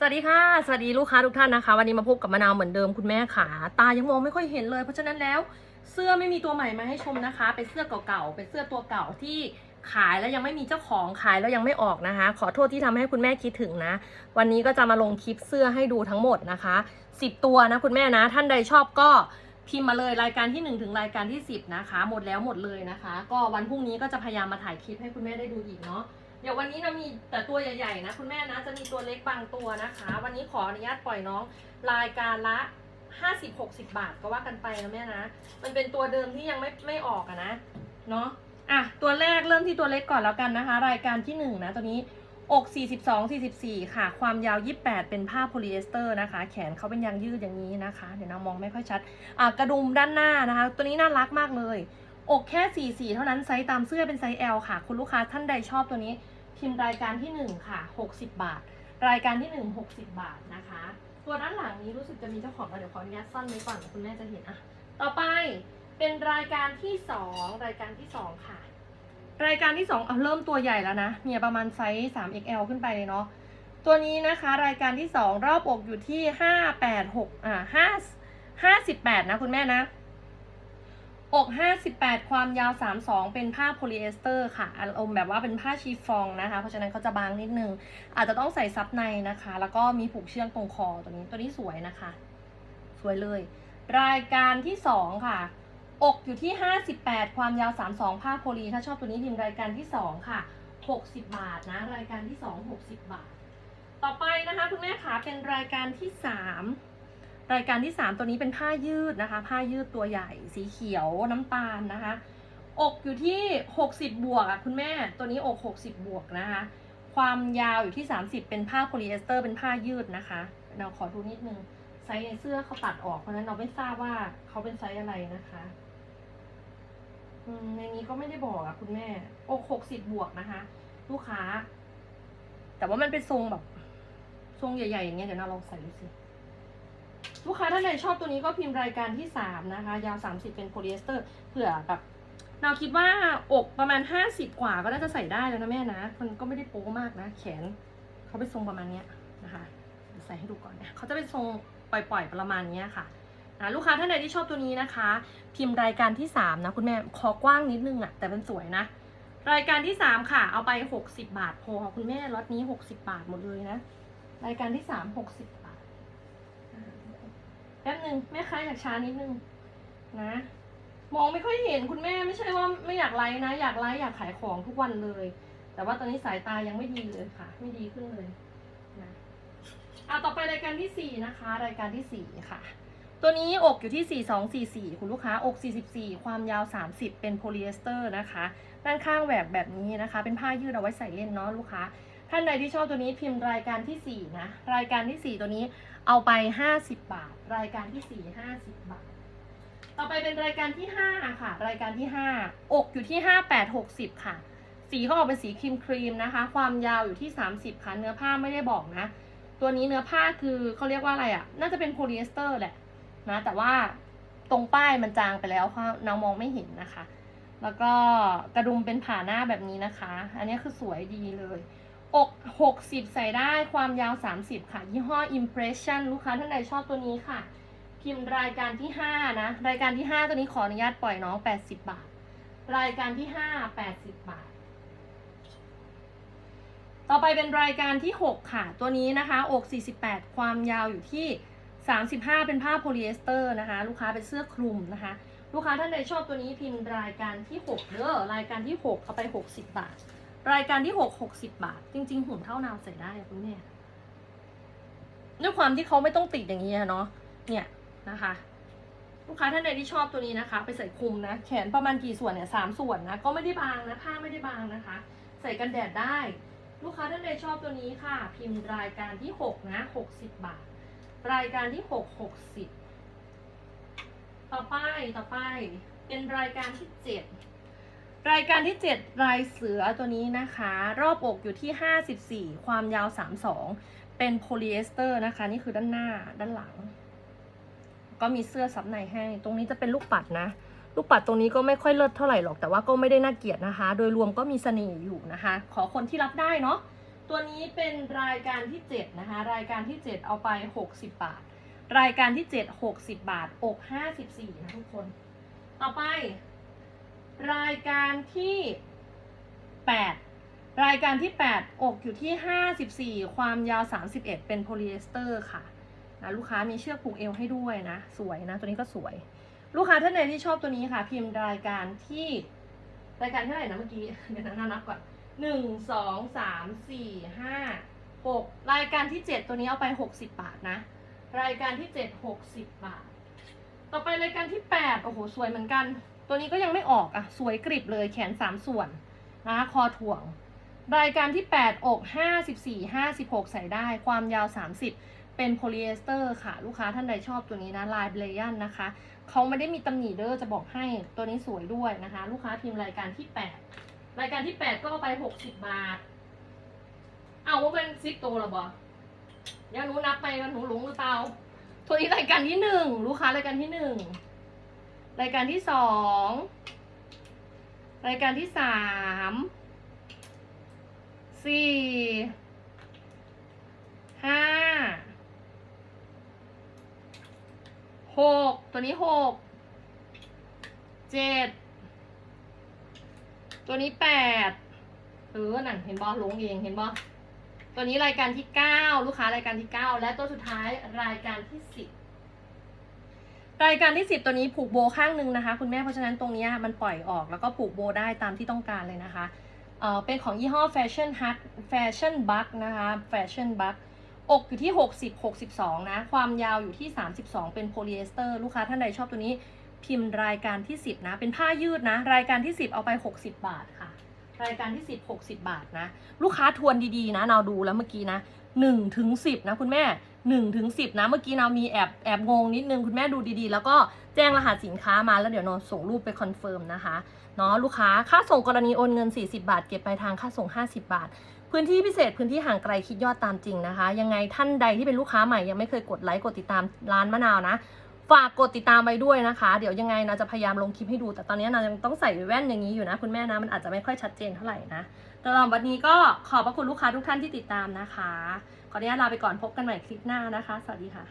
สวัสดีค่ะ สวัสดีลูกค้าทุกท่านนะคะ วันนี้มาพบกับมะนาวเหมือนเดิมคุณแม่ขาตายังมองไม่ค่อยเห็นเลย เพราะฉะนั้นแล้วเสื้อไม่มีตัวใหม่มาให้ชมนะคะ เป็นเสื้อเก่าๆ เป็นเสื้อตัวเก่าที่ขายแล้วยังไม่มีเจ้าของขายแล้วยังไม่ออกนะคะ ขอโทษที่ทำให้คุณแม่คิดถึงนะ วันนี้ก็จะมาลงคลิปเสื้อให้ดูทั้งหมดนะคะ 10 ตัวนะคุณแม่นะ ท่านใดชอบก็พิมพ์มาเลยรายการที่ 1 ถึงรายการที่ 10 นะคะ หมดแล้วหมดเลยนะคะ ก็วันพรุ่งนี้ก็จะพยายามมาถ่ายคลิปให้คุณแม่ได้ดูอีกเนาะ เดี๋ยววันนี้เรามีแต่ตัวใหญ่ๆนะ คุณแม่นะจะมีตัวเล็กบางตัวนะคะ วันนี้ขออนุญาตปล่อยน้องรายการละ50-60 บาทก็ว่ากันไปนะแม่นะ มันเป็นตัวเดิมที่ยังไม่ไม่ออกอะนะ เนาะอะตัวแรกเริ่มที่ตัวเล็กก่อนแล้วกันนะคะ รายการที่1นงนะตัวนี้อก 42 44 ค่ะ ความยาว 28 เป็นผ้าโพลีเอสเตอร์นะคะ แขนเขาเป็นยางยืดอย่างนี้นะคะ เดี๋ยวนะมองไม่ค่อยชัด อะกระดุมด้านหน้านะคะ ตัวนี้น่ารักมากเลย อกแค่ 44 เท่านั้นไซส์ตามเสื้อเป็นไซส์ L ค่ะ คุณลูกค้าท่านใดชอบตัวนี้ พิมพ์รายการที่ 1 ค่ะ 60 บาท รายการที่ 1 60 บาทนะคะ ตัวด้านหลังนี้รู้สึกจะมีเจ้าของแล้วเดี๋ยวขออนุญาตซ่อนไว้ก่อนคุณแม่จะเห็นอะ ต่อไปเป็นรายการที่ 2 รายการที่ 2 ค่ะ รายการที่ 2 เอาเริ่มตัวใหญ่แล้วนะ เนี่ยประมาณไซส์ 3XL ขึ้นไปเลยเนาะตัวนี้นะคะรายการที่ 2 รอบอกอยู่ที่ 586อ่า5 58 นะคุณแม่นะ อก 58 ความยาว 32 เป็นผ้าโพลีเอสเตอร์ค่ะอารมณ์แบบว่าเป็นผ้าชีฟองนะคะ เพราะฉะนั้นเขาจะบางนิดนึง อาจจะต้องใส่ซับในนะคะ แล้วก็มีผูกเชือกตรงคอตัวนี้ ตัวนี้สวยนะคะ สวยเลย รายการที่ 2 ค่ะ อกอยู่ที่ 58 ความยาว 32 ผ้าโพลี ถ้าชอบตัวนี้พิมพ์รายการที่ 2 ค่ะ 60 บาทนะ รายการที่ 2 60 บาท ต่อไปนะคะคุณแม่ขาเป็นรายการที่ 3 รายการที่ 3 ตัวนี้เป็นผ้ายืดนะคะ ผ้ายืดตัวใหญ่สีเขียวน้ำตาลนะคะ อกอยู่ที่ 60 บวกอะคุณแม่ตัวนี้อก 60 บวกนะคะ ความยาวอยู่ที่ 30 เป็นผ้าโพลีเอสเตอร์เป็นผ้ายืดนะคะเราขอดูนิดนึงไซส์ในเสื้อเขาตัดออกเพราะนั้นเราไม่ทราบว่าเขาเป็นไซส์อะไรนะคะในนี้ก็ไม่ได้บอกอะคุณแม่อก60บวกนะคะ ลูกค้า แต่ว่ามันเป็นทรงแบบ ทรงใหญ่ๆอย่างเงี้ยเดี๋ยวเราลองใส่ดูสิ ลูกค้าท่านใดชอบตัวนี้ก็พิมพ์รายการที่ 3 นะคะ ยาว 30 เป็นโพลีเอสเตอร์เผื่อแบบเราคิดว่าอกประมาณ 50 กว่าก็น่าจะใส่ได้แล้วนะแม่นะ มันก็ไม่ได้โป๊มากนะ แขนเขาเป็นทรงประมาณนี้นะคะใส่ให้ดูก่อนนะเขาจะเป็นทรงปล่อยๆประมาณนี้ค่ะนะลูกค้าท่านใดที่ชอบตัวนี้นะคะ พิมพ์รายการที่ 3 นะคุณแม่คอกว้างนิดนึงอะแต่เป็นสวยนะ รายการที่ 3 ค่ะ เอาไป 60 บาทพอค่ะคุณแม่ล็อตนี้ 60 บาทหมดเลยนะ รายการที่ 3 60บาท ป๊บหนึ่งแม่ค้าอยากช้านิดนึงนะ มองไม่ค่อยเห็นคุณแม่ไม่ใช่ว่าไม่อยากไลฟ์นะ อยากไลฟ์อยากขายของทุกวันเลย แต่ว่าตอนนี้สายตายังไม่ดีเลยค่ะ ไม่ดีขึ้นเลยนะอะต่อไปรายการที่สี่นะคะ รายการที่สี่ค่ะ ตัวนี้อกอยู่ที่ 4244 คุณลูกค้าอก 44 ความยาว 30 เป็นโพลีเอสเตอร์นะคะ ด้านข้างแหวกแบบนี้นะคะ เป็นผ้ายืดเอาไว้ใส่เล่นเนาะลูกค้า ท่านใดที่ชอบตัวนี้พิมพ์รายการที่ 4 นะ รายการที่ 4 ตัวนี้เอาไป 50 บาท รายการที่ 4 50 บาท ต่อไปเป็นรายการที่ 5 ค่ะ รายการที่ 5 อกอยู่ที่ 58 60 ค่ะ สีเขาออกเป็นสีครีมครีมนะคะ ความยาวอยู่ที่ 30 ค่ะ เนื้อผ้าไม่ได้บอกนะ ตัวนี้เนื้อผ้าคือเขาเรียกว่าอะไรอะ่ะ น่าจะเป็นโพลีเอสเตอร์แหละนะ แต่ว่าตรงป้ายมันจางไปแล้วเพราะเรามองไม่เห็นนะคะ แล้วก็กระดุมเป็นผ่าหน้าแบบนี้นะคะ อันนี้คือสวยดีเลย อก60 ใส่ได้ความยาว 30 ค่ะ ยี่ห้อ Impression ลูกค้าท่านใดชอบตัวนี้ค่ะ พิมพ์รายการที่ 5 นะ รายการที่ 5 ตัวนี้ขออนุญาตปล่อยน้อง 80 บาท รายการที่ 5 80 บาท ต่อไปเป็นรายการที่ 6 ค่ะ ตัวนี้นะคะอก 48 ความยาวอยู่ที่ 35 เป็นผ้าโพลีเอสเตอร์นะคะ ลูกค้าเป็นเสื้อคลุมนะคะ ลูกค้าท่านใดชอบตัวนี้พิมพ์รายการที่ 6 เด้อรายการที่ 6เอาไป 60 บาท รายการที่6 60บบาท จริง ๆ หุ่นเท่านาวใส่ได้คุณแม่ด้วยความที่เขาไม่ต้องติดอย่างนี้เนาะเนี่ยนะคะ ลูกค้าท่านใดที่ชอบตัวนี้นะคะ ไปใส่คลุมนะ แขนประมาณกี่ส่วนเนี่ยสามส่วนนะ ก็ไม่ได้บางนะผ้าไม่ได้บางนะคะ ใส่กันแดดได้ ลูกค้าท่านใดชอบตัวนี้ค่ะ พิมพ์รายการที่6นะ60บบาท รายการที่6 60ต่อไปต่อไป เป็นรายการที่7 รายการที่ 7 รายเสือตัวนี้นะคะ รอบอกอยู่ที่ 54 ความยาว 32 เป็นโพลีเอสเตอร์นะคะ นี่คือด้านหน้าด้านหลัง ก็มีเสื้อซับในให้ ตรงนี้จะเป็นลูกปัดนะ ลูกปัดตรงนี้ก็ไม่ค่อยเลิศเท่าไหร่หรอก แต่ว่าก็ไม่ได้น่าเกลียดนะคะ โดยรวมก็มีเสน่ห์อยู่นะคะ ขอคนที่รับได้เนาะ ตัวนี้เป็นรายการที่ 7 นะคะ รายการที่ 7 เอาไป 60 บาท รายการที่ 7 60 บาท อก 54 นะทุกคน ต่อไป รายการที่ 8 รายการที่ 8 อกอยู่ที่ 54 ความยาว 31 เป็นโพลีเอสเตอร์ค่ะนะลูกค้ามีเชือกผูกเอวให้ด้วยนะ สวยนะ ตัวนี้ก็สวย ลูกค้าท่านใดที่ชอบตัวนี้ค่ะ พิมพ์รายการที่ รายการเท่าไหร่นะเมื่อกี้ เดี๋ยวนะนับก่อนหนึ่งสองสามสี่ห้าหกรายการที่เจ็ดตัวนี้เอาไปหกสิบบาทนะ รายการที่เจ็ดหกสิบบาท ต่อไปรายการที่แปดโอ้โห สวยเหมือนกัน ตัวนี้ก็ยังไม่ออกอะสวยกริบเลยแขนสามส่วนนะคะคอถ่วง รายการที่แปดอกห้าสิบสี่ห้าสิบหกใส่ได้ความยาวสามสิบเป็นโพลีเอสเตอร์ค่ะ ลูกค้าท่านใดชอบตัวนี้นะลายเบลยันนะคะเขาไม่ได้มีตำหนิเด้อจะบอกให้ตัวนี้สวยด้วยนะคะ ลูกค้าพิมพ์รายการที่แปดรายการที่แปดก็เอาไปหกสิบบาท เอาว่าเป็นซิปโตหรอบอเดี๋ยวหนูนับไปว่าหนูหลงหรือเปล่าตัวนี้รายการที่หนึ่งลูกค้ารายการที่หนึ่ง รายการที่สองรายการที่สามสี่ห้าหกตัวนี้หกเจ็ดตัวนี้แปดเออนั่นเห็นบอลงเองเห็นบอตัวนี้รายการที่เก้าลูกค้ารายการที่เก้าและตัวสุดท้ายรายการที่สิบ รายการที่สิบตัวนี้ผูกโบข้างหนึ่งนะคะ คุณแม่เพราะฉะนั้นตรงนี้มันปล่อยออกแล้วก็ผูกโบได้ตามที่ต้องการเลยนะคะเออเป็นของยี่ห้อ Fashion Hut Fashion Bug นะคะ Fashion Bug อกอยู่ที่ 60 62 นะ ความยาวอยู่ที่ 32 เป็นโพลีเอสเตอร์ ลูกค้าท่านใดชอบตัวนี้พิมพ์รายการที่ 10 นะ เป็นผ้ายืดนะ รายการที่ 10 เอาไป 60 บาทค่ะ รายการที่ 10 60 บาทนะ ลูกค้าทวนดีๆ นะนาดูแล้วเมื่อกี้นะ1ถึง10 นะคุณแม่ 1ถึง10 นะ เมื่อกี้นามีแอบแอบงงนิดนึง คุณแม่ดูดีๆ แล้วก็แจ้งรหัสสินค้ามาแล้วเดี๋ยวนาวส่งรูปไปคอนเฟิร์มนะคะเนาะลูกค้าค่าส่งกรณีโอนเงิน 40 บาท เก็บปลายทางค่าส่ง 50 บาท พื้นที่พิเศษพื้นที่ห่างไกลคิดยอดตามจริงนะคะ ยังไงท่านใดที่เป็นลูกค้าใหม่ยังไม่เคยกดไลค์กดติดตามร้านมะนาวนะ ฝากกดติดตามไปด้วยนะคะ เดี๋ยวยังไงนะจะพยายามลงคลิปให้ดู แต่ตอนนี้นะยังต้องใส่แว่นอย่างนี้อยู่นะ คุณแม่นะมันอาจจะไม่ค่อยชัดเจนเท่าไหร่นะสำหรับวันนี้ก็ขอบพระคุณลูกค้าทุกท่านที่ติดตามนะคะ ขออนุญาตลาไปก่อนพบกันใหม่คลิปหน้านะคะ สวัสดีค่ะ